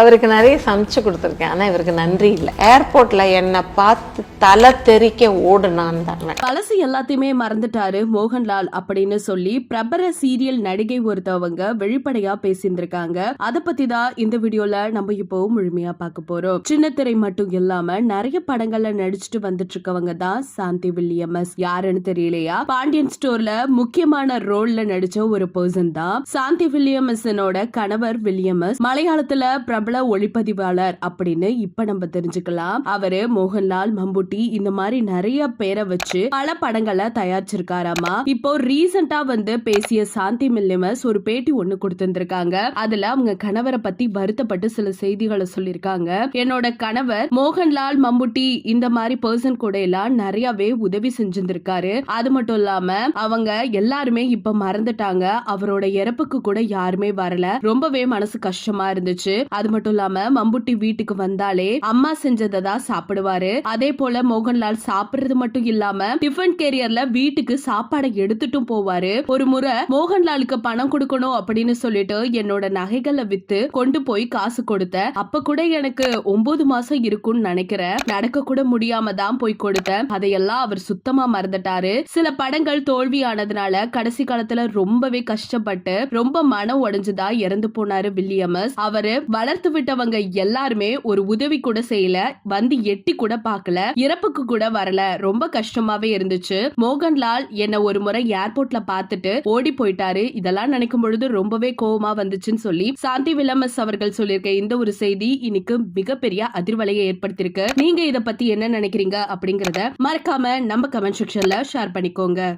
அவருக்கு நிறைய சமைச்சு கொடுத்துருக்கேன். ஆனா இவருக்கு நன்றி இல்லை. ஏர்போர்ட்ல என்னை பார்த்து தலை தெறிக்க ஓடுனான் தான் பழசு எல்லாத்தையுமே மறந்துட்டாரு மோகன்லால் அப்படின்னு சொல்லி பிரபல சீரியல் நடிகை ஒருத்தவங்க வெளிப்படையா பேசியிருந்திருக்காங்க. அத பத்தி தான் இந்த வீடியோல நம்ம இப்போ முழுமையா பார்க்க போறோம். சின்ன திரை மட்டும் இல்லாம நிறைய படங்கள்ல நடிச்சுட்டு வந்துட்டு இருக்கவங்க தான் சாந்தி வில்லியமஸ். யாருன்னு தெரியலையா? பாண்டியன் ஸ்டோர்ல முக்கியமான ரோல்ல நடிச்ச ஒரு பர்சன் தான் சாந்தி வில்லியமஸனோட கணவர் வில்லியமஸ். மலையாளத்துல பிரபல ஒளிப்பதிவாளர் அப்படின்னு இப்ப நம்ம தெரிஞ்சுக்கலாம். அவரு மோகன்லால் மம்புட்டி இந்த மாதிரி நிறைய பேரை வச்சு பல படங்களை தயாரிச்சிருக்காராமா. இப்போ ரீசெண்டா வந்து பேசிய சாந்தி மில்லிமஸ் ஒரு பேட்டி ஒண்ணு கொடுத்திருந்திருக்காங்க. அதுல அவங்க கணவரை பத்தி வருத்தப்பட்டு சில செய்திகளை சொல்லியிருக்காங்க. என்னோட கணவர் மோகன்லால் மம்புட்டி இந்த மாதிரி பர்சன் கூட எல்லாம் நிறையவே உதவி செஞ்சிருந்திருக்காரு. அது மட்டும் இல்லாம அவங்க எல்லாருமே இப்ப மறந்துட்டாங்க. அவரோட இறப்புக்கு கூட யாருமே வரல. ரொம்பவே மனசு கஷ்டமா இருந்துச்சு. அது மட்டும் இல்லாம மம்புட்டி வீட்டுக்கு வந்தாலே அம்மா செஞ்சதை தான் சாப்பிடுவாரு. அதே போல மோகன்லால் சாப்பிடுறது மட்டும் இல்லாம டிஃபன் கேரியர்ல வீட்டுக்கு சாப்பாடை எடுத்துட்டும் போவாரு. ஒரு முறை மோகன்லாலுக்கு பணம் கொடுக்கணும் அப்படின்னு சொல்லிட்டு என்னோட நகைகளை வித்து கொண்டு போய் காசு கொடுத்தேன் அப்ப கூட எனக்கு ஒன்பது மாசம் இருக்கும்னு நினைக்கிறேன் நடக்க கூட முடியாம தான் போய் கொடுத்த அதையெல்லாம் அவர் சுத்தமா மறந்துட்டாரு. சில படங்கள் தோல்வியானதுனால கடைசி காலத்துல ரொம்பவே கஷ்டப்பட்டு ரொம்ப மனம் உடைஞ்சுதான் இறந்து போனாரு வில்லியமஸ். அவரு வளர்த்த விட்டவங்க எல்லாருமே ஒரு உதவி கூட செய்யல வந்து எட்டி கூட பார்க்கல இறப்புக்கு கூட வரல. ரொம்ப கஷ்டமாவே இருந்துச்சு. மோகன்லால் என்ன ஒரு முறை ஏர்போர்ட்ல பார்த்துட்டு ஓடி போயிட்டாரு. இதெல்லாம் நினைக்கும் பொழுது ரொம்பவே கோவமா வந்துச்சுன்னு சொல்லி சாந்தி வில்லமஸ் அவர்கள் சொல்லியிருக்க இந்த ஒரு செய்தி இன்னைக்கு மிகப்பெரிய அதிர்வலையை ஏற்படுத்தியிருக்கு. நீங்க இத பத்தி என்ன நினைக்கிறீங்க அப்படிங்கறத மறக்காம நம்ம கமெண்ட் செக்ஷன்ல ஷேர் பண்ணிக்கோங்க.